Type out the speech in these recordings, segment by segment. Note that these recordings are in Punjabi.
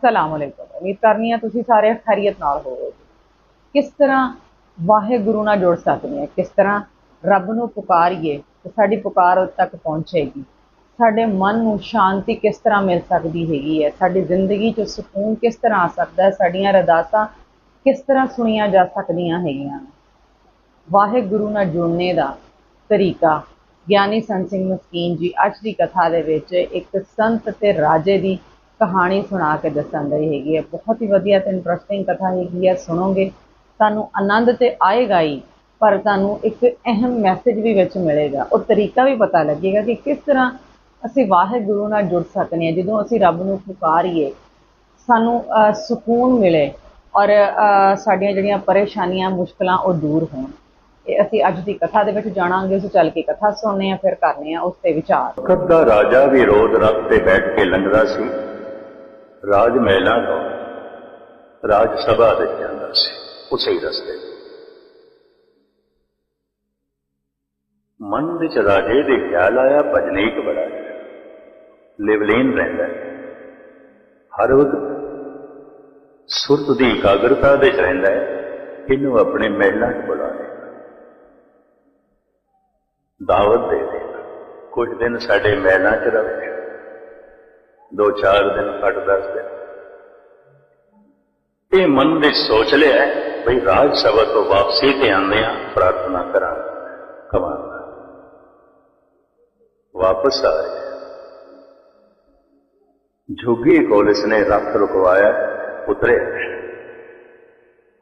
ਅਸਲਾਮ ਅਲੈਕੁਮ ਉਮੀਦ ਕਰਨੀ ਆ ਤੁਸੀਂ ਸਾਰੇ ਖੈਰੀਅਤ ਨਾਲ ਹੋਵੋਗੇ। ਕਿਸ ਤਰ੍ਹਾਂ ਵਾਹਿਗੁਰੂ ਨਾਲ ਜੁੜ ਸਕਦੇ ਹਾਂ? ਕਿਸ ਤਰ੍ਹਾਂ ਰੱਬ ਨੂੰ ਪੁਕਾਰੀਏ ਤੇ ਸਾਡੀ ਪੁਕਾਰ ਉਦ ਤੱਕ ਪਹੁੰਚੇਗੀ? ਸਾਡੇ ਮਨ ਨੂੰ ਸ਼ਾਂਤੀ ਕਿਸ ਤਰ੍ਹਾਂ ਮਿਲ ਸਕਦੀ ਹੈਗੀ ਹੈ? ਸਾਡੀ ਜ਼ਿੰਦਗੀ 'ਚ ਸਕੂਨ ਕਿਸ ਤਰ੍ਹਾਂ ਆ ਸਕਦਾ ਹੈ? ਸਾਡੀਆਂ ਅਰਦਾਸਾਂ ਕਿਸ ਤਰ੍ਹਾਂ ਸੁਣੀਆਂ ਜਾ ਸਕਦੀਆਂ ਹੈਗੀਆਂ? ਵਾਹਿਗੁਰੂ ਨਾਲ ਜੁੜਨੇ ਦਾ ਤਰੀਕਾ ਗਿਆਨੀ ਸੰਤ ਸਿੰਘ ਮਸਕੀਨ ਜੀ ਅੱਜ ਦੀ ਕਥਾ ਦੇ ਵਿੱਚ ਇੱਕ ਸੰਤ ਤੇ ਰਾਜੇ ਦੀ ਕਹਾਣੀ ਸੁਣਾ ਕੇ ਦੱਸਣ ਦੇ ਹੈਗੀ ਹੈ। ਬਹੁਤ ਹੀ ਵਧੀਆ ਤੇ ਇੰਟਰਸਟਿੰਗ ਕਥਾ ਹੈਗੀ ਹੈ, ਸੁਣੋਗੇ ਤੁਹਾਨੂੰ ਆਨੰਦ ਤੇ ਆਏਗਾ ਹੀ, ਪਰ ਤੁਹਾਨੂੰ ਇੱਕ ਅਹਿਮ ਮੈਸੇਜ ਵੀ ਵਿੱਚ ਮਿਲੇਗਾ। ਉਹ ਤਰੀਕਾ ਵੀ ਪਤਾ ਲੱਗੇਗਾ ਕਿ ਕਿਸ ਤਰ੍ਹਾਂ ਅਸੀਂ ਵਾਹਿਗੁਰੂ ਨਾਲ ਜੁੜ ਸਕਦੇ ਹਾਂ। ਜਦੋਂ ਅਸੀਂ ਰੱਬ ਨੂੰ ਪੁਕਾਰੀਏ, ਸਾਨੂੰ ਸਕੂਨ ਮਿਲੇ ਔਰ ਸਾਡੀਆਂ ਜਿਹੜੀਆਂ ਪਰੇਸ਼ਾਨੀਆਂ, ਮੁਸ਼ਕਲਾਂ ਉਹ ਦੂਰ ਹੋਣ। ਇਹ ਅਸੀਂ ਅੱਜ ਦੀ ਕਥਾ ਦੇ ਵਿੱਚ ਜਾਣਾਂਗੇ, ਉਸ ਚੱਲ ਕੇ ਕਥਾ ਸੁਣਨੇ ਆ ਫਿਰ ਕਰਨੇ ਆ ਉਸ ਤੇ ਵਿਚਾਰ। ਵਕਤ ਦਾ ਰਾਜਾ ਵੀ ਰੋਜ਼ ਰੱਬ ਤੇ ਬੈਠ ਕੇ ਲੰਘਦਾ ਸੀ। ਰਾਜ ਮਹਿਲਾਂ ਤੋਂ ਰਾਜ ਸਭਾ ਦੇ ਜਾਂਦਾ ਸੀ, ਉਸੇ ਹੀ ਰਸਤੇ ਮਨ ਵਿੱਚ ਰਾਜੇ ਦੇ ਖਿਆਲ ਆਇਆ ਭਜਨੀਕ ਬੜਾ ਲਿਵਲੇਨ ਰਹਿੰਦਾ ਹੈ। ਹਰ ਵਕਤ ਸੁਰਤ ਦੀ ਇਕਾਗਰਤਾ ਦੇ 'ਚ ਰਹਿੰਦਾ ਹੈ। ਇਹਨੂੰ ਆਪਣੇ ਮਹਿਲਾਂ 'ਚ ਬੁਲਾ ਲੈ ਦਾਵਤ ਦੇ ਦੇ। ਕੁਝ ਦਿਨ ਸਾਡੇ ਮਹਿਲਾਂ 'ਚ ਰਹੇ ਦੋ ਚਾਰ ਦਿਨ ਕੱਟ ਦਸ ਦਿਨ ਇਹ ਮਨ ਵਿੱਚ ਸੋਚ ਲਿਆ ਹੈ ਬਈ ਰਾਜ ਸਭਾ ਤੋਂ ਵਾਪਸੀ ਤੇ ਆਉਂਦੇ ਆ ਪ੍ਰਾਰਥਨਾ ਕਰਾਂ ਕਮਾਂ ਵਾਪਸ ਆ ਰਿਹਾ ਝੁੱਗੀ ਕੋਲ ਇਸਨੇ ਰੱਥ ਰੁਕਵਾਇਆ ਉਤਰੇ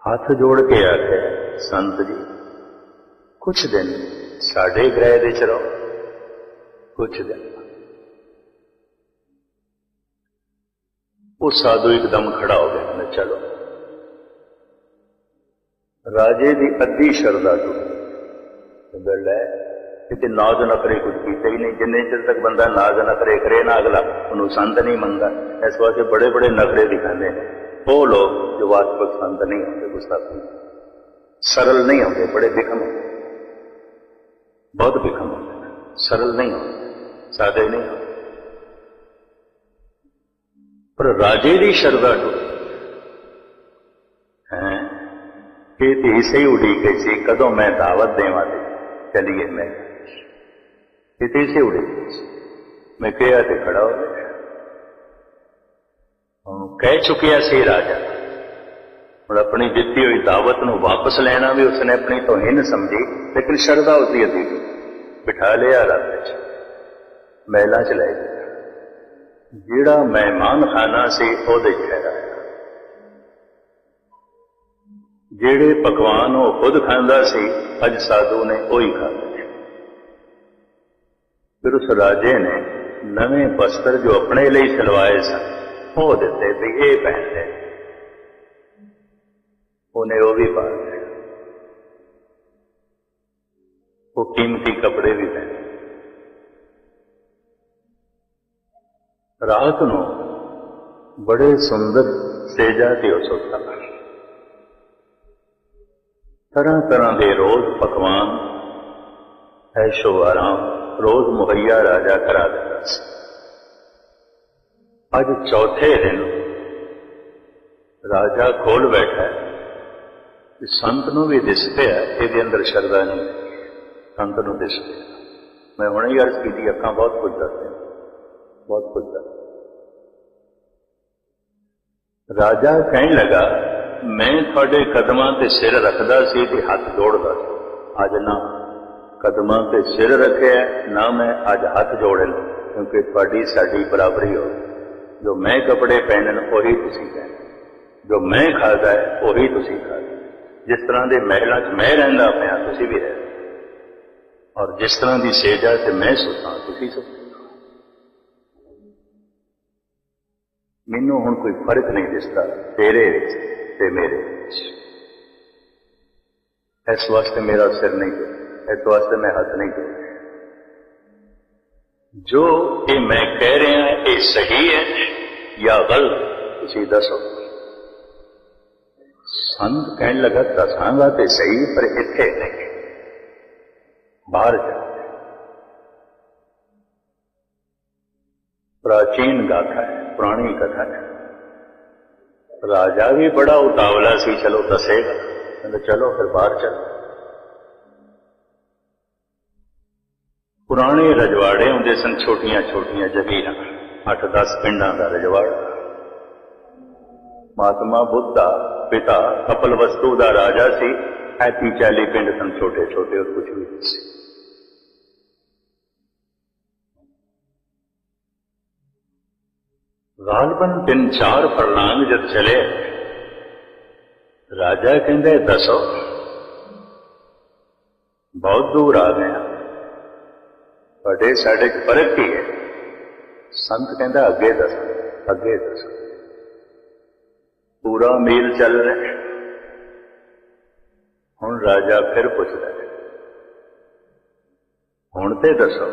ਹੱਥ ਜੋੜ ਕੇ ਆਖਿਆ ਸੰਤ ਜੀ ਕੁਛ ਦਿਨ ਸਾਡੇ ਗ੍ਰਹਿ ਦੇ ਚ ਰਹੋ ਕੁਛ ਦਿਨ ਉਹ ਸਾਧੂ ਇੱਕਦਮ ਖੜਾ ਹੋ ਗਿਆ, ਕਹਿੰਦਾ, ਚਲੋ ਰਾਜੇ ਦੀ ਅੱਧੀ ਸ਼ਰਧਾ ਟੁੱਟ ਕਹਿੰਦਾ, ਲੈ, ਕਿਤੇ ਨਾਜ਼ ਨਖਰੇ ਕੁਝ ਕੀਤਾ ਹੀ ਨਹੀਂ। ਜਿੰਨੇ ਚਿਰ ਤੱਕ ਬੰਦਾ ਨਾਜ਼ ਨਖਰੇ ਕਰੇ ਨਾ ਅਗਲਾ, ਉਹਨੂੰ ਸੰਤ ਨਹੀਂ ਮੰਨਦਾ। ਇਸ ਵਾਸਤੇ ਬੜੇ ਬੜੇ ਨਖਰੇ ਦਿਖਾਉਂਦੇ ਨੇ। ਉਹ ਲੋਕ ਜੋ ਵਾਸਤਵਿਕ ਸੰਤ ਨਹੀਂ ਹੁੰਦੇ, ਗੁਸਤਾਖੀ ਸਰਲ ਨਹੀਂ ਹੁੰਦੇ, ਬੜੇ ਬਿਖਮ ਹੁੰਦੇ ਬਹੁਤ ਬਿਖਮ ਹੁੰਦੇ ਸਰਲ ਨਹੀਂ ਹੁੰਦੇ, ਸਾਦੇ ਨਹੀਂ ਹੁੰਦੇ। ਪਰ ਰਾਜੇ ਦੀ ਸ਼ਰਧਾ ਟੁੱਟੀ ਹੈ ਇਹ ਤੇ ਇਸੇ ਹੀ ਉਡੀਕੇ ਸੀ ਕਦੋਂ ਮੈਂ ਦਾਵਤ ਦੇਵਾਂ ਤੇ ਚਲੀਏ ਮੈਂ ਇਹ ਤੇ ਇਸੇ ਉਡੀਕੇ ਸੀ ਮੈਂ ਕਿਹਾ ਤੇ ਖੜਾ ਹੋ ਗਿਆ ਉਹਨੂੰ ਕਹਿ ਚੁੱਕਿਆ ਸੀ ਰਾਜਾ ਹੁਣ ਆਪਣੀ ਦਿੱਤੀ ਹੋਈ ਦਾਵਤ ਨੂੰ ਵਾਪਸ ਲੈਣਾ ਵੀ ਉਸਨੇ ਆਪਣੀ ਤੋਹੀਨ ਸਮਝੀ ਲੇਕਿਨ ਸ਼ਰਧਾ ਉਸਦੀ ਅਧੀ ਬਿਠਾ ਲਿਆ ਰੱਬ ਵਿੱਚ ਮਹਿਲਾ ਚ ਲੈ ਗਿਆ ਜਿਹੜਾ ਮਹਿਮਾਨ ਖਾਨਾ ਸੀ, ਉਹਦੇ ਚ ਠਹਿਰਾਇਆ ਜਿਹੜੇ ਪਕਵਾਨ ਉਹ ਖੁਦ ਖਾਂਦਾ ਸੀ, ਅੱਜ ਸਾਧੂ ਨੇ ਉਹੀ ਖਾਧੇ ਫਿਰ ਉਸ ਰਾਜੇ ਨੇ ਨਵੇਂ ਵਸਤਰ ਜੋ ਆਪਣੇ ਲਈ ਸਿਲਵਾਏ ਸਨ, ਉਹ ਦਿੱਤੇ ਵੀ ਇਹ ਪਹਿਨ ਲੈ। ਉਹਨੇ ਉਹ ਵੀ ਪਾ ਲਏ ਉਹ ਕੀਮਤੀ ਕੱਪੜੇ ਵੀ ਪਹਿਨੇ। ਰਾਤ ਨੂੰ ਬੜੇ ਸੁੰਦਰ ਸੇਜਾ ਤੇ ਉਹ ਤਰ੍ਹਾਂ ਤਰ੍ਹਾਂ ਦੇ ਰੋਜ਼ ਪਕਵਾਨ, ਐਸ਼ੋ ਆਰਾਮ, ਰੋਜ਼ ਮੁਹੱਈਆ ਰਾਜਾ ਕਰਾ ਦਿੰਦਾ ਸੀ। ਅੱਜ ਚੌਥੇ ਦਿਨ ਰਾਜਾ ਖੋਲ ਬੈਠਾ ਹੈ ਸੰਤ ਨੂੰ ਵੀ ਦਿਸ ਪਿਆ ਇਹਦੇ ਅੰਦਰ ਸ਼ਰਧਾ ਨਹੀਂ, ਸੰਤ ਨੂੰ ਦਿਸ ਪਿਆ। ਮੈਂ ਹੁਣੇ ਹੀ ਅਰਜ਼ ਕੀਤੀ, ਅੱਖਾਂ ਬਹੁਤ ਕੁਝ ਦੱਸਦੇ ਬਹੁਤ ਕੁਝ ਦੱਸਦੇ ਰਾਜਾ ਕਹਿਣ ਲੱਗਾ ਮੈਂ ਤੁਹਾਡੇ ਕਦਮਾਂ ਤੇ ਸਿਰ ਰੱਖਦਾ ਸੀ ਤੇ ਹੱਥ ਜੋੜਦਾ ਸੀ ਅੱਜ ਨਾ ਕਦਮਾਂ ਤੇ ਸਿਰ ਰੱਖਿਆ ਨਾ ਮੈਂ ਅੱਜ ਹੱਥ ਜੋੜਨ ਕਿਉਂਕਿ ਤੁਹਾਡੀ ਸਾਡੀ ਬਰਾਬਰੀ ਹੋ ਜੋ ਮੈਂ ਕੱਪੜੇ ਪਹਿਨਣ ਉਹੀ ਤੁਸੀਂ ਪਹਿਨ ਜੋ ਮੈਂ ਖਾਦਾ ਹੈ ਉਹੀ ਤੁਸੀਂ ਖਾਦੇ ਜਿਸ ਤਰ੍ਹਾਂ ਦੇ ਮਹਿਲਾਂ 'ਚ ਮੈਂ ਰਹਿੰਦਾ ਪਿਆ ਤੁਸੀਂ ਵੀ ਰਹਿ ਔਰ ਜਿਸ ਤਰ੍ਹਾਂ ਦੀ ਸੇਜਾ ਤੇ ਮੈਂ ਸੁੱਤਾ ਤੁਸੀਂ ਸੁੱਤੇ ਮੈਨੂੰ ਹੁਣ ਕੋਈ ਫ਼ਰਕ ਨਹੀਂ ਦਿਸਦਾ ਤੇਰੇ ਵਿੱਚ ਤੇ ਮੇਰੇ ਵਿੱਚ ਇਸ ਵਾਸਤੇ ਮੇਰਾ ਸਿਰ ਨਹੀਂ ਜੁੜਿਆ ਇਸ ਵਾਸਤੇ ਮੈਂ ਹੱਥ ਨਹੀਂ ਜੋੜਿਆ ਜੋ ਇਹ ਮੈਂ ਕਹਿ ਰਿਹਾ ਇਹ ਸਹੀ ਹੈ ਜਾਂ ਗਲਤ ਤੁਸੀਂ ਦੱਸੋ ਸੰਤ ਕਹਿਣ ਲੱਗਾ ਦੱਸਾਂਗਾ ਤੇ ਸਹੀ ਪਰ ਇੱਥੇ ਨਹੀਂ ਬਾਹਰ ਜਾ ਪ੍ਰਾਚੀਨ ਗਾਥਾ ਹੈ ਪੁਰਾਣੀ ਕਥਾ ਹੈ। ਰਾਜਾ ਵੀ ਬੜਾ ਉਤਾਵਲਾ ਸੀ, ਚਲੋ ਦੱਸੇਗਾ ਕਹਿੰਦਾ, ਚਲੋ ਫਿਰ ਬਾਹਰ ਚੱਲ। ਪੁਰਾਣੇ ਰਜਵਾੜੇ ਹੁੰਦੇ ਸਨ ਛੋਟੀਆਂ ਛੋਟੀਆਂ ਜਗੀਰਾਂ 8-10 ਪਿੰਡਾਂ ਦਾ ਰਜਵਾੜਾ। ਮਹਾਤਮਾ ਬੁੱਧ ਦਾ ਪਿਤਾ ਕਪਲ ਵਸਤੂ ਦਾ ਰਾਜਾ ਸੀ ਐਤੀ ਚਾਲੀ ਪਿੰਡ ਸਨ ਛੋਟੇ ਛੋਟੇ ਔਰ ਕੁਝ ਵੀ ਸੀ। ਗਾਲਬਨ ਤਿੰਨ ਚਾਰ ਫਰਲਾਂਗ ਜਦ ਚਲੇ। ਰਾਜਾ ਕਹਿੰਦੇ, ਦੱਸੋ, ਬਹੁਤ ਦੂਰ ਆ ਗਏ ਹਾਂ। ਤੁਹਾਡੇ ਸਾਡੇ ਚ ਫ਼ਰਕ ਹੀ ਹੈ? ਸੰਤ ਕਹਿੰਦਾ, ਅੱਗੇ ਦੱਸੋ ਅੱਗੇ ਦੱਸੋ। ਪੂਰਾ ਮੀਲ ਚੱਲ ਰਿਹਾ ਹੁਣ ਰਾਜਾ ਫਿਰ ਪੁੱਛਦਾ ਹੁਣ ਤੇ ਦੱਸੋ,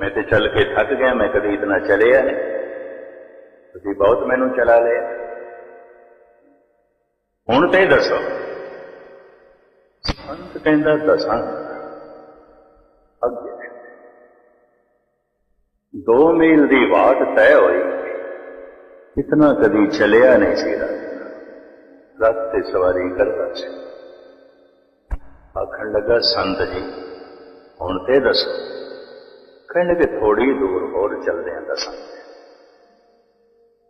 ਮੈਂ ਤੇ ਚੱਲ ਕੇ ਥੱਕ ਗਿਆ, ਮੈਂ ਕਦੀ ਇਤਨਾ ਚਲਿਆ ਨਹੀਂ। ਤੁਸੀਂ ਬਹੁਤ ਮੈਨੂੰ ਚਲਾ ਲਿਆ ਹੁਣ ਤੇ ਦੱਸੋ। ਸੰਤ ਕਹਿੰਦਾ, ਦਸਾਂ। ਅੱਗੇ। ਦੋ ਮੀਲ ਦੀ ਵਾਟ ਤੈ ਹੋਈ। ਇਤਨਾ ਕਦੀ ਚਲਿਆ ਨਹੀਂ ਸੀ ਰਥ ਤੇ ਸਵਾਰੀ ਕਰਦਾ ਸੀ। ਆਖਣ ਲੱਗਾ, ਸੰਤ ਜੀ, ਹੁਣ ਤੇ ਦੱਸੋ। ਕਹਿਣ ਲੱਗੇ ਥੋੜੀ ਦੂਰ ਹੋਰ ਚੱਲਦੇ ਆਂ ਦਸਾਂ।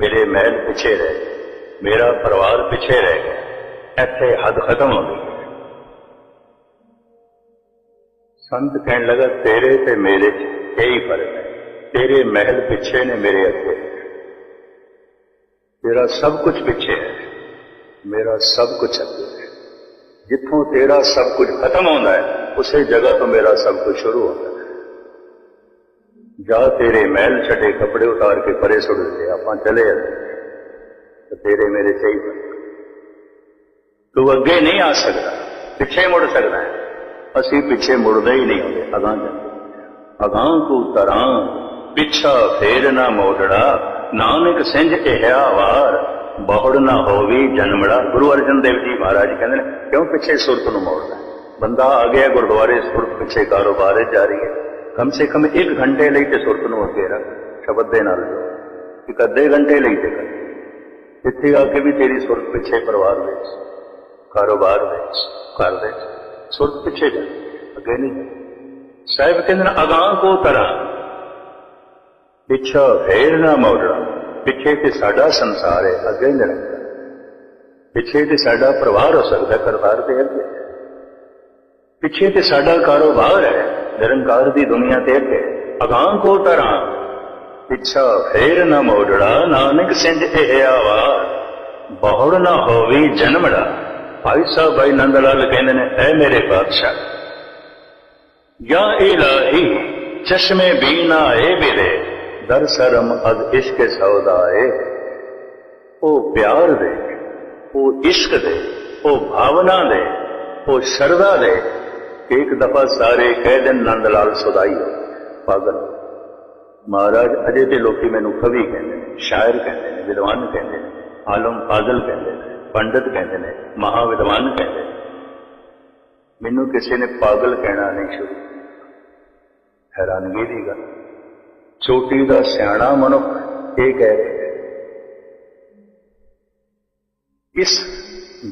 ਮੇਰੇ ਮਹਿਲ ਪਿੱਛੇ ਰਹਿ ਮੇਰਾ ਪਰਿਵਾਰ ਪਿੱਛੇ ਰਹਿ ਗਿਆ ਇੱਥੇ ਹੱਦ ਖਤਮ ਹੋ ਗਈ ਸੰਤ ਕਹਿਣ ਲੱਗਾ ਤੇਰੇ ਤੇ ਮੇਰੇ ਚ ਇਹੀ ਫ਼ਰਕ ਹੈ ਤੇਰੇ ਮਹਿਲ ਪਿੱਛੇ ਨੇ ਮੇਰੇ ਅੱਗੇ ਤੇਰਾ ਸਭ ਕੁਝ ਪਿੱਛੇ ਹੈ ਮੇਰਾ ਸਭ ਕੁਝ ਅੱਗੇ ਹੈ ਜਿੱਥੋਂ ਤੇਰਾ ਸਭ ਕੁਝ ਖਤਮ ਹੁੰਦਾ ਹੈ ਉਸੇ ਜਗ੍ਹਾ ਤੋਂ ਮੇਰਾ ਸਭ ਕੁਝ ਸ਼ੁਰੂ ਹੁੰਦਾ ਹੈ ਜਾ ਤੇਰੇ ਮਹਿਲ ਛੱਡੇ ਕੱਪੜੇ ਉਤਾਰ ਕੇ ਪਰੇ ਸੁੱਟ ਦਿੱਤੇ, ਆਪਾਂ ਚਲੇ ਜਾਂਦੇ ਤੇ ਤੇਰੇ ਮੇਰੇ ਸਹੀ ਤੂੰ ਅੱਗੇ ਨਹੀਂ ਆ ਸਕਦਾ, ਪਿੱਛੇ ਮੁੜ ਸਕਦਾ ਹੈ। ਅਸੀਂ ਪਿੱਛੇ ਮੁੜਦੇ ਹੀ ਨਹੀਂ ਹੁੰਦੇ ਅਗਾਂ ਜਾਂਦੇ ਅਗਾਂ ਕੋ ਤਰਾਂ, ਪਿੱਛਾ ਫੇਰ ਨਾ ਮੋੜੜਾ ਨਾਨਕ ਸਿੰਝ ਇਹਿਆ ਵਾਰ ਬਹੁੜ ਨਾ ਹੋਵੀ ਜਨਮੜਾ। ਗੁਰੂ ਅਰਜਨ ਦੇਵ ਜੀ ਮਹਾਰਾਜ ਕਹਿੰਦੇ ਨੇ, ਕਿਉਂ ਪਿੱਛੇ ਸੁਰਤ ਨੂੰ ਮੋੜਦਾ ਬੰਦਾ ਆ ਗਿਆ ਗੁਰਦੁਆਰੇ ਸੁਰਤ ਪਿੱਛੇ ਕਾਰੋਬਾਰ ਜਾ ਰਹੀ ਹੈ। ਕਮ ਸੇ ਕਮ 1 ਘੰਟੇ ਲਈ ਤੇ ਸੁਰਤ ਨੂੰ ਅੱਗੇ ਰੱਖ ਸ਼ਬਦ ਦੇ ਨਾਲ ਇੱਕ ਅੱਧੇ ਘੰਟੇ ਲਈ ਤੇ ਕਰ ਇੱਥੇ ਆ ਕੇ ਵੀ ਤੇਰੀ ਸੁਰਤ ਪਿੱਛੇ ਪਰਿਵਾਰ ਵਿੱਚ ਕਾਰੋਬਾਰ ਵਿੱਚ ਘਰ ਵਿੱਚ ਸੁਰਤ ਪਿੱਛੇ ਜਾ ਅੱਗੇ ਨਹੀਂ ਸਾਹਿਬ ਕਹਿੰਦੇ ਨੇ ਅਗਾਂ ਕੋ ਤਰਾ ਪਿੱਛਾ ਫੇਰ ਨਾ ਮੋੜਨਾ ਪਿੱਛੇ ਤੇ ਸਾਡਾ ਸੰਸਾਰ ਹੈ ਅੱਗੇ ਨਹੀਂ ਪਿੱਛੇ ਤੇ ਸਾਡਾ ਪਰਿਵਾਰ ਹੋ ਸਕਦਾ ਕਰਤਾਰ ਦੇ ਅੱਗੇ ਪਿੱਛੇ ਤੇ ਸਾਡਾ ਕਾਰੋਬਾਰ ਹੈ ਨਿਰੰਕਾਰ ਦੀ ਦੁਨੀਆ ਤੇ ਅੱਗੇ। ਅਗਾਂ ਕੋ ਤਰਾ ਪਿੱਛਾ ਫੇਰ ਨਾ ਮੋੜੜਾ, ਨਾਨਕ ਸਿੰਧ ਇਹ ਆਵਾਜ਼ ਬਹੁੜ ਨਾ ਹੋਵੀ ਜਨਮੜਾ। ਭਾਈ ਸਾਹਿਬ ਭਾਈ ਨੰਦ ਲਾਲ ਕਹਿੰਦੇ ਨੇ, ਐ ਮੇਰੇ ਬਾਦਸ਼ਾਹ ਯਾ ਇਲਾਹੀ, ਚਸ਼ਮੇ ਬੀਨਾ ਏ ਬਿਰੇ ਦਰ ਸਰਮ ਅਦ ਇਸ਼ਕ ਸੌਦਾ ਏ। ਉਹ ਪਿਆਰ ਦੇ, ਉਹ ਇਸ਼ਕ ਦੇ, ਉਹ ਭਾਵਨਾ ਦੇ, ਉਹ ਸ਼ਰਧਾ ਦੇ ਇੱਕ ਦਫਾ ਸਾਰੇ ਕਹਿ ਦੇਣ ਨੰਦ ਲਾਲ ਸਦਾਈ ਪਾਗਲ ਮਹਾਰਾਜ ਅਜੇ ਤੇ ਲੋਕੀ ਮੈਨੂੰ ਕਵੀ ਕਹਿੰਦੇ ਨੇ ਸ਼ਾਇਰ ਕਹਿੰਦੇ ਨੇ ਵਿਦਵਾਨ ਕਹਿੰਦੇ ਨੇ ਆਲਮ ਫਾਜ਼ਲ ਕਹਿੰਦੇ ਨੇ ਪੰਡਤ ਕਹਿੰਦੇ ਨੇ ਮਹਾ ਵਿਦਵਾਨ ਕਹਿੰਦੇ ਨੇ ਮੈਨੂੰ ਕਿਸੇ ਨੇ ਪਾਗਲ ਕਹਿਣਾ ਨਹੀਂ ਸ਼ੁਰੂ ਹੈਰਾਨਗੀ ਦੀ ਗੱਲ ਛੋਟੀ ਦਾ ਸਿਆਣਾ ਮਨੁੱਖ ਇਹ ਕਹਿ ਰਿਹਾ ਇਸ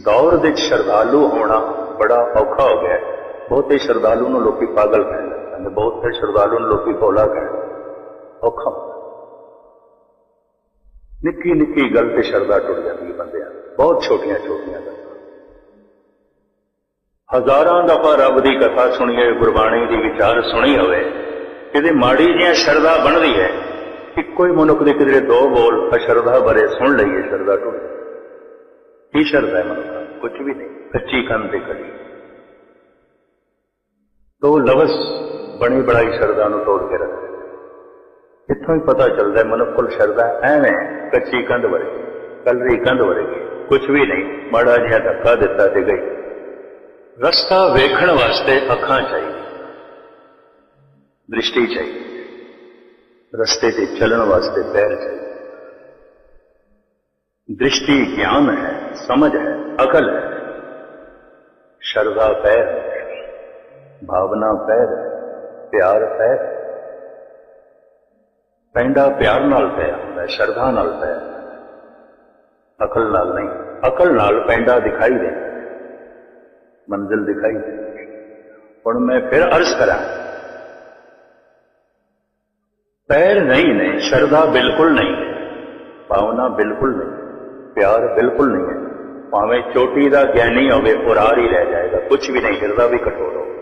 ਦੌਰ ਦੇ ਸ਼ਰਧਾਲੂ ਹੋਣਾ ਬੜਾ ਔਖਾ ਹੋ ਗਿਆ ਹੈ ਬਹੁਤੇ ਸ਼ਰਧਾਲੂ ਨੂੰ ਲੋਕੀ ਪਾਗਲ ਕਹਿੰਦੇ ਨੇ ਬਹੁਤੇ ਸ਼ਰਧਾਲੂ ਨੂੰ ਲੋਕੀ ਭੋਲਾ ਕਹਿੰਦੇ ਔਖਾ ਨਿੱਕੀ ਨਿੱਕੀ ਗੱਲ ਤੇ ਸ਼ਰਧਾ ਟੁੱਟ ਜਾਂਦੀ ਹੈ ਬੰਦਿਆਂ ਬਹੁਤ ਛੋਟੀਆਂ ਛੋਟੀਆਂ ਗੱਲਾਂ। ਹਜ਼ਾਰਾਂ ਦਫਾ ਰੱਬ ਦੀ ਕਥਾ ਸੁਣੀ ਹੋਵੇ ਗੁਰਬਾਣੀ ਦੀ ਵਿਚਾਰ ਸੁਣੀ ਹੋਵੇ, ਕਿਤੇ ਮਾੜੀ ਜਿਹੀਆਂ ਸ਼ਰਧਾ ਬਣਦੀ ਹੈ, ਇੱਕੋ ਹੀ ਮਨੁੱਖ ਦੇ ਕਿਧਰੇ ਦੋ ਬੋਲ ਅਸ਼ਰਧਾ ਬਰੇ ਸੁਣ ਲਈਏ, ਸ਼ਰਧਾ ਟੁੱਟ ਕੀ ਸ਼ਰਧਾ ਹੈ ਮਨੁੱਖ ਕੁਝ ਵੀ ਨਹੀਂ। ਕੱਚੀ ਕੰਨ ਤੇ ਕਲੀ ਤੋ ਲਵਸ ਬਣੀ ਬੜਾਈ ਸ਼ਰਧਾ ਨੂੰ ਤੋੜ ਕੇ ਰੱਖਦੇ ਇੱਥੋਂ ਹੀ ਪਤਾ ਚੱਲਦਾ ਹੈ ਮਨੁੱਖ ਕੋਲ ਸ਼ਰਧਾ ਐਵੇਂ ਕੱਚੀ ਕੰਧ ਵਰਗੀ ਕਲਰੀ ਕੰਧ ਵਰਗੀ ਕੁਝ ਵੀ ਨਹੀਂ ਮਾੜਾ ਜਿਹਾ ਧੱਕਾ ਦਿੱਤਾ ਤੇ ਗਈ ਰਸਤਾ ਵੇਖਣ ਵਾਸਤੇ ਅੱਖਾਂ ਚਾਹੀਦੀ ਦ੍ਰਿਸ਼ਟੀ ਚਾਹੀਦੀ ਰਸਤੇ ਤੇ ਚੱਲਣ ਵਾਸਤੇ ਪੈਰ ਚਾਹੀਦੇ दृष्टि ज्ञान है समझ है अकल है श्रद्धा पैर है بھاونا پیر پیار پیر پینڈا پیار نال پیا ਹੁੰਦਾ نال ਨਾਲ اکل نال نہیں اکل نال پینڈا دکھائی ਦਿਖਾਈ منزل دکھائی اور میں پھر عرض کرا پیر نہیں ہے شردا بالکل نہیں ہے بالکل نہیں پیار بالکل نہیں ہے پاوے چوٹی دا گہنی ہوگے قرار ہی رہ جائے گا کچھ بھی نہیں ہردا بھی کٹور ہوگا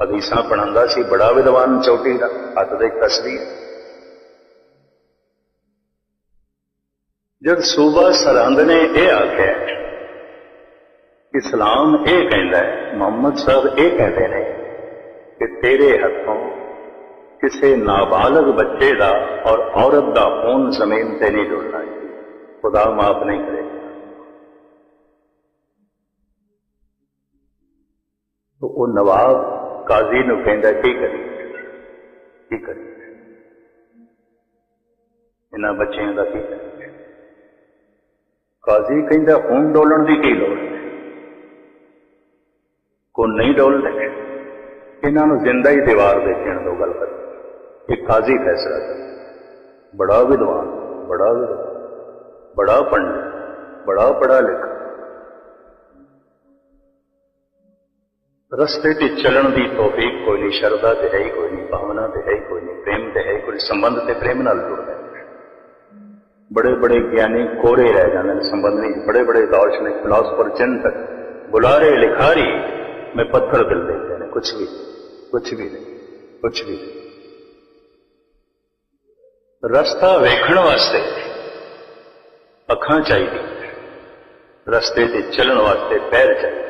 ਹਦੀਸਾਂ ਪੜਾਉਂਦਾ ਸੀ ਬੜਾ ਵਿਦਵਾਨ ਚੌਟੀ ਦਾ ਹੱਥ ਦੇ ਤਸਵੀਰ ਜਦ ਸੂਬਾ ਸਰਹੰਦ ਨੇ ਇਹ ਆਖਿਆ ਇਸਲਾਮ ਇਹ ਕਹਿੰਦਾ ਹੈ ਮੁਹੰਮਦ ਸਾਹਿਬ ਇਹ ਕਹਿੰਦੇ ਨੇ ਕਿ ਤੇਰੇ ਹੱਥੋਂ ਕਿਸੇ ਨਾਬਾਲਗ ਬੱਚੇ ਦਾ ਔਰ ਔਰਤ ਦਾ ਖੂਨ ਜ਼ਮੀਨ ਤੇ ਨਹੀਂ ਡੁੱਲਣਾ ਹੈ ਖੁਦਾ ਮਾਫ ਨਹੀਂ ਕਰੇਗਾ ਤੋ ਉਹ ਨਵਾਬ ਕਾਜ਼ੀ ਨੂੰ ਕਹਿੰਦਾ, ਕੀ ਕਰੀ ਕੀ ਕਰੀ ਇਹਨਾਂ ਬੱਚਿਆਂ ਦਾ ਕੀ ਕਰੀ ਕਾਜ਼ੀ ਕਹਿੰਦਾ, ਹੁਣ ਡੋਲਣ ਦੀ ਕੀ ਲੋੜ ਹੈ? ਕੋ ਨਹੀਂ ਡੋਲਦੇ ਇਹਨਾਂ ਨੂੰ ਜ਼ਿੰਦਾ ਹੀ ਦੀਵਾਰ ਦੇ ਤੋਂ ਗੱਲ ਕਰ। ਇਹ ਕਾਜ਼ੀ ਫੈਸਲਾ ਕਰ। ਬੜਾ ਵਿਦਵਾਨ, ਬੜਾ ਬੜਾ ਪੰਡਿਤ, ਬੜਾ ਪੜਾ ਲਿਖਾ। ਰਸਤੇ ਤੇ ਚੱਲਣ ਦੀ ਤੋਫੀਕ ਕੋਈ ਨਹੀਂ ਸ਼ਰਧਾ ਤੇ ਹੈ ਹੀ ਕੋਈ ਨਹੀਂ ਭਾਵਨਾ ਤੇ ਹੈ ਹੀ ਕੋਈ ਨਹੀਂ ਪ੍ਰੇਮ ਤੇ ਹੈ ਹੀ ਕੋਈ ਨਹੀਂ, ਸੰਬੰਧ ਤੇ ਪ੍ਰੇਮ ਨਾਲ ਜੁੜਦਾ ਹੈ। ਬੜੇ ਬੜੇ ਗਿਆਨੀ ਕੋਰੇ ਰਹਿ ਜਾਂਦੇ ਨੇ ਸੰਬੰਧ ਨਹੀਂ ਬੜੇ ਬੜੇ ਦਾਰਸ਼ਨਿਕ ਫਿਲਾਸਫਰ ਚਿੰਤਕ ਬੁਲਾਰੇ ਲਿਖਾਰੀ ਮੈਂ ਪੱਥਰ ਦਿਲ ਦੇਤੇ ਨੇ ਕੁਝ ਵੀ ਕੁਝ ਵੀ ਨਹੀਂ ਕੁਝ ਵੀ ਨਹੀਂ। ਰਸਤਾ ਵੇਖਣ ਵਾਸਤੇ ਅੱਖਾਂ ਚਾਹੀਦੀ ਰਸਤੇ ਤੇ ਚੱਲਣ ਵਾਸਤੇ ਪੈਰ ਚਾਹੀਦੇ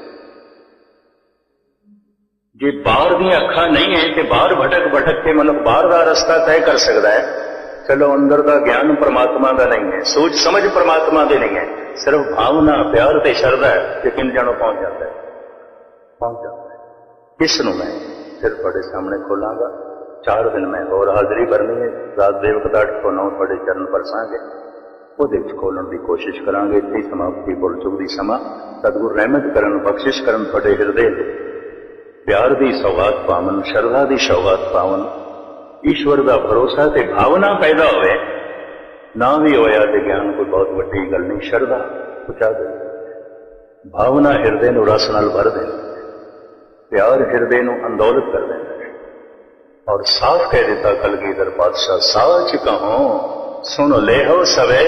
ਜੇ ਬਾਹਰ ਦੀਆਂ ਅੱਖਾਂ ਨਹੀਂ ਹੈ ਤੇ ਬਾਹਰ ਭਟਕ ਭਟਕ ਕੇ ਮਨੁੱਖ ਬਾਹਰ ਦਾ ਰਸਤਾ ਤੈਅ ਕਰ ਸਕਦਾ ਹੈ। ਚਲੋ ਅੰਦਰ ਦਾ ਗਿਆਨ ਪਰਮਾਤਮਾ ਦਾ ਨਹੀਂ ਹੈ, ਸੋਚ ਸਮਝ ਪਰਮਾਤਮਾ ਦੇ ਨਹੀਂ ਹੈ। ਸਿਰਫ ਭਾਵਨਾ, ਪਿਆਰ ਤੇ ਸ਼ਰਧਾ ਹੈ, ਯਕੀਨ ਜਾਣੋ ਪਹੁੰਚ ਜਾਂਦਾ ਹੈ। ਪਹੁੰਚ ਜਾਂਦਾ ਹੈ। ਕਿਸ ਨੂੰ ਮੈਂ ਫਿਰ ਤੁਹਾਡੇ ਸਾਹਮਣੇ ਖੋਲਾਂਗਾ? ਚਾਰ ਦਿਨ ਮੈਂ ਹੋਰ ਹਾਜ਼ਰੀ ਭਰਨੀ ਹੈ। ਰਾਤ ਦੇਵਕ ਦਾ ਅੱਠ ਤੁਹਾਡੇ ਚਰਨ ਪਰਸਾਂਗੇ। ਉਹਦੇ ਵਿੱਚ ਖੋਲਣ ਦੀ ਕੋਸ਼ਿਸ਼ ਕਰਾਂਗੇ। ਇੱਥੇ ਹੀ ਸਮਾਪਤੀ ਬੁਲ ਚੁੱਕ ਦੀ ਸਮਾਂ। ਸਤਿਗੁਰ ਰਹਿਮਤ ਕਰਨ, ਬਖਸ਼ਿਸ਼ ਕਰਨ ਤੁਹਾਡੇ ਹਿਰਦੇ ਦੇ ਪਿਆਰ ਦੀ ਸੌਗਾਤ ਪਾਵਨ, ਸ਼ਰਧਾ ਦੀ ਸੌਗਾਤ ਪਾਵਨ। ਈਸ਼ਵਰ ਦਾ ਭਰੋਸਾ ਤੇ ਭਾਵਨਾ ਪੈਦਾ ਹੋਵੇ, ਨਾ ਵੀ ਹੋਇਆ ਤੇ ਗਿਆਨ ਕੋਈ ਬਹੁਤ ਵੱਡੀ ਗੱਲ ਨਹੀਂ, ਸ਼ਰਧਾ ਪਹੁੰਚਾ ਦੇ। ਭਾਵਨਾ ਹਿਰਦੇ ਨੂੰ ਰਸ ਨਾਲ ਭਰ ਦੇ, ਪਿਆਰ ਹਿਰਦੇ ਨੂੰ ਅੰਦੋਲਤ ਕਰ ਦਿੰਦਾ ਔਰ ਸਾਫ਼ ਕਹਿ ਦਿੱਤਾ ਕਲਗੀਧਰ ਪਾਤਸ਼ਾਹ, ਸਾਚ ਕਹੋ, ਸੁਣ ਲੈਹੋ ਸਵੇ,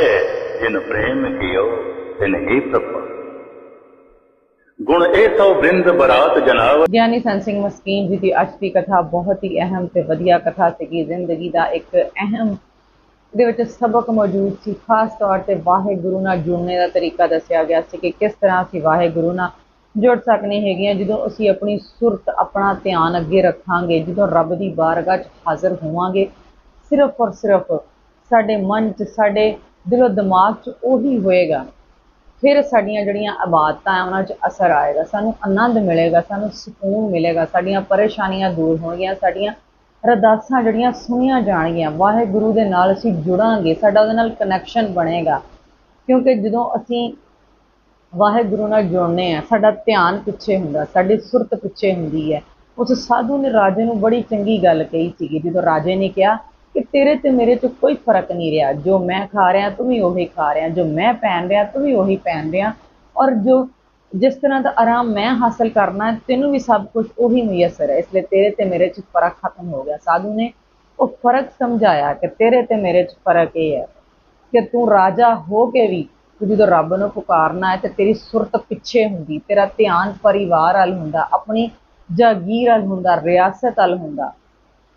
ਜਿਨ ਪ੍ਰੇਮ ਕੀਓ, ਤਿਨ ਹੀ ਪ੍ਰਭ। ਗੁਣ ਇਹ ਤੋ ਬ੍ਰਿੰਦ ਬਰਾਤ ਜਨਾਵ। ਗਿਆਨੀ ਸੰਤ ਸਿੰਘ ਮਸਕੀਨ ਜੀ ਦੀ ਅੱਜ ਦੀ ਕਥਾ ਬਹੁਤ ਹੀ ਅਹਿਮ ਤੇ ਵਧੀਆ ਕਥਾ ਸੀਗੀ ਜ਼ਿੰਦਗੀ ਦਾ ਇੱਕ ਅਹਿਮ ਦੇ ਵਿੱਚ ਸਬਕ ਮੌਜੂਦ ਸੀ। ਖਾਸ ਤੌਰ ਤੇ ਵਾਹਿਗੁਰੂ ਨਾਲ ਜੁੜਨੇ ਦਾ ਤਰੀਕਾ ਦੱਸਿਆ ਗਿਆ ਸੀ ਕਿ ਕਿਸ ਤਰ੍ਹਾਂ ਅਸੀਂ ਵਾਹਿਗੁਰੂ ਨਾਲ ਜੁੜ ਸਕਨੇ ਹੈਗੇ ਜਦੋਂ ਅਸੀਂ ਆਪਣੀ ਸੁਰਤ ਆਪਣਾ ਧਿਆਨ ਅੱਗੇ ਰੱਖਾਂਗੇ, ਜਦੋਂ ਰੱਬ ਦੀ ਬਾਰਗਾਹ 'ਚ ਹਾਜ਼ਰ ਹੋਵਾਂਗੇ, ਸਿਰਫ ਔਰ ਸਿਰਫ ਸਾਡੇ ਮਨ 'ਚ, ਸਾਡੇ ਦਿਲੋਂ ਦਿਮਾਗ 'ਚ ਉਹੀ ਹੋਏਗਾ। ਫਿਰ ਸਾਡੀਆਂ ਜਿਹੜੀਆਂ ਆਬਾਦਤਾਂ ਆ ਉਹਨਾਂ 'ਚ ਅਸਰ ਆਏਗਾ। ਸਾਨੂੰ ਆਨੰਦ ਮਿਲੇਗਾ, ਸਾਨੂੰ ਸਕੂਨ ਮਿਲੇਗਾ, ਸਾਡੀਆਂ ਪਰੇਸ਼ਾਨੀਆਂ ਦੂਰ ਹੋਣਗੀਆਂ, ਸਾਡੀਆਂ ਅਰਦਾਸਾਂ ਜਿਹੜੀਆਂ ਸੁਣੀਆਂ ਜਾਣਗੀਆਂ। ਵਾਹਿਗੁਰੂ ਦੇ ਨਾਲ ਅਸੀਂ ਜੁੜਾਂਗੇ, ਸਾਡਾ ਉਹਦੇ ਨਾਲ ਕਨੈਕਸ਼ਨ ਬਣੇਗਾ। ਕਿਉਂਕਿ ਜਦੋਂ ਅਸੀਂ ਵਾਹਿਗੁਰੂ ਨਾਲ ਜੁੜਨੇ ਆ, ਸਾਡਾ ਧਿਆਨ ਪਿੱਛੇ ਹੁੰਦਾ, ਸਾਡੀ ਸੁਰਤ ਪਿੱਛੇ ਹੁੰਦੀ ਹੈ। ਉਸ ਸਾਧੂ ਨੇ ਰਾਜੇ ਨੂੰ ਬੜੀ ਚੰਗੀ ਗੱਲ ਕਹੀ ਸੀਗੀ, ਜਦੋਂ ਰਾਜੇ ਨੇ ਕਿਹਾ ਕਿ ਤੇਰੇ ਤੇ ਮੇਰੇ 'ਚ ਕੋਈ ਫ਼ਰਕ ਨਹੀਂ ਰਿਹਾ। ਜੋ ਮੈਂ ਖਾ ਰਿਹਾ, ਤੂੰ ਵੀ ਉਹੀ ਖਾ ਰਿਹਾ। ਜੋ ਮੈਂ ਪਹਿਨ ਰਿਹਾ, ਤੂੰ ਵੀ ਉਹੀ ਪਹਿਨ ਰਿਹਾ। ਔਰ ਜੋ ਜਿਸ ਤਰ੍ਹਾਂ ਦਾ ਆਰਾਮ ਮੈਂ ਹਾਸਲ ਕਰਨਾ, ਤੈਨੂੰ ਵੀ ਸਭ ਕੁਝ ਉਹੀ ਮੁਯੱਸਰ ਹੈ। ਇਸ ਲਈ ਤੇਰੇ ਤੇ ਮੇਰੇ 'ਚ ਫ਼ਰਕ ਖਤਮ ਹੋ ਗਿਆ। ਸਾਧੂ ਨੇ ਉਹ ਫ਼ਰਕ ਸਮਝਾਇਆ ਕਿ ਤੇਰੇ ਤੇ ਮੇਰੇ 'ਚ ਫ਼ਰਕ ਇਹ ਹੈ ਕਿ ਤੂੰ ਰਾਜਾ ਹੋ ਕੇ ਵੀ ਤੂੰ ਜਦੋਂ ਰੱਬ ਨੂੰ ਪੁਕਾਰਨਾ ਹੈ ਤੇ ਤੇਰੀ ਸੁਰਤ ਪਿੱਛੇ ਹੁੰਦੀ। ਤੇਰਾ ਧਿਆਨ ਪਰਿਵਾਰ ਵੱਲ ਹੁੰਦਾ, ਆਪਣੀ ਜਾਗੀਰ ਵੱਲ ਹੁੰਦਾ, ਰਿਆਸਤ ਵੱਲ ਹੁੰਦਾ।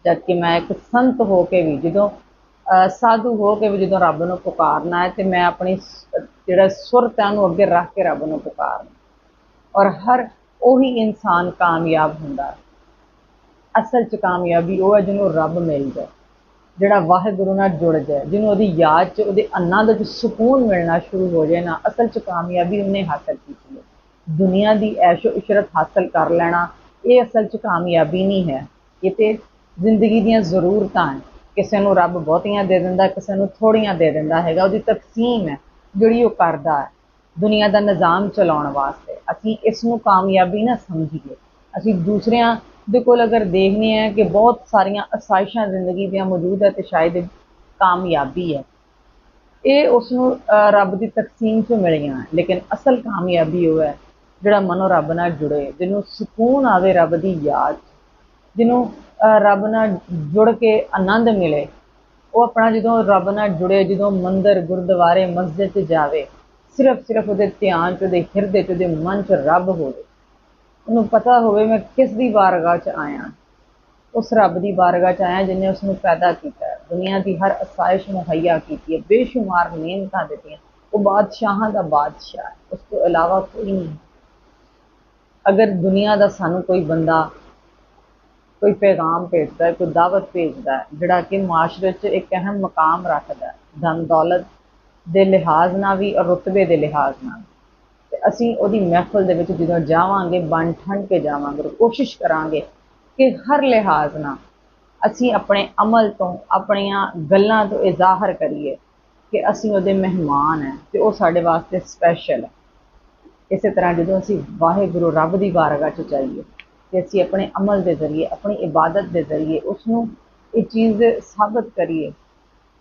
ਜਦ ਕਿ ਮੈਂ ਇੱਕ ਸੰਤ ਹੋ ਕੇ ਵੀ ਜਦੋਂ, ਅਹ, ਸਾਧੂ ਹੋ ਕੇ ਵੀ ਜਦੋਂ ਰੱਬ ਨੂੰ ਪੁਕਾਰਨਾ ਹੈ ਤੇ ਮੈਂ ਆਪਣੀ ਜਿਹੜਾ ਸੁਰਤ ਹੈ ਉਹਨੂੰ ਅੱਗੇ ਰੱਖ ਕੇ ਰੱਬ ਨੂੰ ਪੁਕਾਰਨਾ ਔਰ ਹਰ ਉਹੀ ਇਨਸਾਨ ਕਾਮਯਾਬ ਹੁੰਦਾ ਅਸਲ 'ਚ ਕਾਮਯਾਬੀ ਉਹ ਹੈ ਜਿਹਨੂੰ ਰੱਬ ਮਿਲ ਜਾਏ, ਜਿਹੜਾ ਵਾਹਿਗੁਰੂ ਨਾਲ ਜੁੜ ਜਾਏ, ਜਿਹਨੂੰ ਉਹਦੀ ਯਾਦ 'ਚ, ਉਹਦੇ ਅੰਨਾਂ ਦੇ ਵਿੱਚ ਸਕੂਨ ਮਿਲਣਾ ਸ਼ੁਰੂ ਹੋ ਜਾਏ ਨਾ, ਅਸਲ 'ਚ ਕਾਮਯਾਬੀ ਉਹਨੇ ਹਾਸਲ ਕੀਤੀ ਹੈ। ਦੁਨੀਆ ਦੀ ਐਸ਼ੋ ਇਸ਼ਰਤ ਹਾਸਲ ਕਰ ਲੈਣਾ, ਇਹ ਅਸਲ 'ਚ ਕਾਮਯਾਬੀ ਨਹੀਂ ਹੈ। ਇਹ ਤੇ ਜ਼ਿੰਦਗੀ ਦੀਆਂ ਜ਼ਰੂਰਤਾਂ ਹੈ। ਕਿਸੇ ਨੂੰ ਰੱਬ ਬਹੁਤੀਆਂ ਦੇ ਦਿੰਦਾ ਕਿਸੇ ਨੂੰ ਥੋੜੀਆਂ ਦੇ ਦਿੰਦਾ ਹੈਗਾ ਉਹਦੀ ਤਕਸੀਮ ਹੈ ਜਿਹੜੀ ਉਹ ਕਰਦਾ ਹੈ। ਦੁਨੀਆ ਦਾ ਨਿਜ਼ਾਮ ਚਲਾਉਣ ਵਾਸਤੇ ਅਸੀਂ ਇਸ ਨੂੰ ਕਾਮਯਾਬੀ ਨਾ ਸਮਝੀਏ। ਅਸੀਂ ਦੂਸਰਿਆਂ ਦੇ ਕੋਲ ਅਗਰ ਦੇਖਨੇ ਆ ਕਿ ਬਹੁਤ ਸਾਰੀਆਂ ਅਸਾਇਸ਼ਾਂ ਜ਼ਿੰਦਗੀ ਦੀਆਂ ਮੌਜੂਦ ਹੈ ਤੇ ਸ਼ਾਇਦ ਕਾਮਯਾਬੀ ਹੈ। ਇਹ ਉਸ ਨੂੰ ਰੱਬ ਦੀ ਤਕਸੀਮ ਤੋਂ ਮਿਲੀਆਂ ਲੇਕਿਨ ਅਸਲ ਕਾਮਯਾਬੀ ਉਹ ਹੈ ਜਿਹੜਾ ਮਨੋ ਰੱਬ ਨਾਲ ਜੁੜੇ ਜਿਹਨੂੰ ਸਕੂਨ ਆਵੇ ਰੱਬ ਦੀ ਯਾਦ 'ਚ, ਜਿਹਨੂੰ ਰੱਬ ਨਾਲ ਜੁੜ ਕੇ ਆਨੰਦ ਮਿਲੇ। ਉਹ ਆਪਣਾ ਜਦੋਂ ਰੱਬ ਨਾਲ ਜੁੜੇ, ਜਦੋਂ ਮੰਦਰ, ਗੁਰਦੁਆਰੇ, ਮਸਜਿਦ 'ਚ ਜਾਵੇ, ਸਿਰਫ ਸਿਰਫ ਉਹਦੇ ਧਿਆਨ 'ਚ, ਉਹਦੇ ਹਿਰਦੇ 'ਚ, ਉਹਦੇ ਮਨ 'ਚ ਰੱਬ ਹੋਵੇ, ਉਹਨੂੰ ਪਤਾ ਹੋਵੇ ਮੈਂ ਕਿਸ ਦੀ ਬਾਰਗਾਹ 'ਚ ਆਇਆ। ਉਸ ਰੱਬ ਦੀ ਬਾਰਗਾਹ 'ਚ ਆਇਆ ਜਿਨੇ ਉਸ ਨੂੰ ਪੈਦਾ ਕੀਤਾ। ਹੈ ਦੁਨੀਆ ਦੀ ਹਰ ਅਸਾਇਸ਼ ਮੁਹੱਈਆ ਕੀਤੀ ਹੈ, ਬੇਸ਼ੁਮਾਰ ਨਿਯਮਤਾਂ ਦਿੱਤੀਆਂ। ਉਹ ਬਾਦਸ਼ਾਹਾਂ ਦਾ ਬਾਦਸ਼ਾਹ ਉਸ ਤੋਂ ਇਲਾਵਾ ਕੋਈ ਨਹੀਂ। ਅਗਰ ਦੁਨੀਆ ਦਾ ਸਾਨੂੰ ਕੋਈ ਬੰਦਾ ਕੋਈ ਪੈਗਾਮ ਭੇਜਦਾ ਹੈ, ਕੋਈ ਦਾਵਤ ਭੇਜਦਾ ਹੈ, ਜਿਹੜਾ ਕਿ ਮਾਸ਼ਰੇ 'ਚ ਇੱਕ ਅਹਿਮ ਮਕਾਮ ਰੱਖਦਾ ਹੈ, ਧਨ ਦੌਲਤ ਦੇ ਲਿਹਾਜ਼ ਨਾਲ ਵੀ ਔਰ ਰੁਤਬੇ ਦੇ ਲਿਹਾਜ਼ ਨਾਲ ਤੇ ਅਸੀਂ ਉਹਦੀ ਮਹਿਫਲ ਦੇ ਵਿੱਚ ਜਦੋਂ ਜਾਵਾਂਗੇ ਬਣ ਠੰਡ ਕੇ ਜਾਵਾਂਗੇ ਕੋਸ਼ਿਸ਼ ਕਰਾਂਗੇ ਕਿ ਹਰ ਲਿਹਾਜ਼ ਨਾਲ ਅਸੀਂ ਆਪਣੇ ਅਮਲ ਤੋਂ, ਆਪਣੀਆਂ ਗੱਲਾਂ ਤੋਂ ਇਜ਼ਾਹਰ ਕਰੀਏ ਕਿ ਅਸੀਂ ਉਹਦੇ ਮਹਿਮਾਨ ਹੈ ਤੇ ਉਹ ਸਾਡੇ ਵਾਸਤੇ ਸਪੈਸ਼ਲ ਹੈ। ਇਸੇ ਤਰ੍ਹਾਂ ਜਦੋਂ ਅਸੀਂ ਵਾਹਿਗੁਰੂ ਰੱਬ ਦੀ ਬਾਰਗਾਹ 'ਚ ਜਾਈਏ ਕਿ ਅਸੀਂ ਆਪਣੇ ਅਮਲ ਦੇ ਜ਼ਰੀਏ, ਆਪਣੀ ਇਬਾਦਤ ਦੇ ਜ਼ਰੀਏ ਉਸ ਨੂੰ ਇਹ ਚੀਜ਼ ਸਾਬਤ ਕਰੀਏ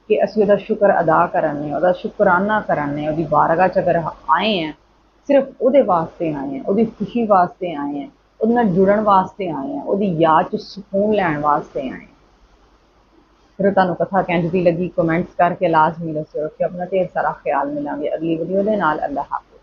ਕਿ ਅਸੀਂ ਉਹਦਾ ਸ਼ੁਕਰ ਅਦਾ ਕਰਨੇ ਉਹਦਾ ਸ਼ੁਕਰਾਨਾ ਕਰਨੇ ਉਹਦੀ ਬਾਰਗਾਹ 'ਚ ਅਗਰ ਆਏ ਹਾਂ, ਸਿਰਫ ਉਹਦੇ ਵਾਸਤੇ ਆਏ ਹਾਂ, ਉਹਦੀ ਖੁਸ਼ੀ ਵਾਸਤੇ ਆਏ ਹਾਂ, ਉਹਦੇ ਨਾਲ ਜੁੜਨ ਵਾਸਤੇ ਆਏ ਹਾਂ, ਉਹਦੀ ਯਾਦ 'ਚ ਸਕੂਨ ਲੈਣ ਵਾਸਤੇ ਆਏ ਹਾਂ। ਫਿਰ ਤੁਹਾਨੂੰ ਕਥਾ ਕਿੰਝ ਦੀ ਲੱਗੀ ਕਮੈਂਟਸ ਕਰਕੇ ਲਾਜ਼ਮੀ ਦੱਸਿਓ ਕਿ ਆਪਣਾ ਢੇਰ ਸਾਰਾ ਖਿਆਲ ਮਿਲਾਂਗੇ। ਅਗਲੀ ਵੀਡੀਓ ਦੇ ਨਾਲ ਅੱਲਾਹ ਹਾਫਿਜ਼।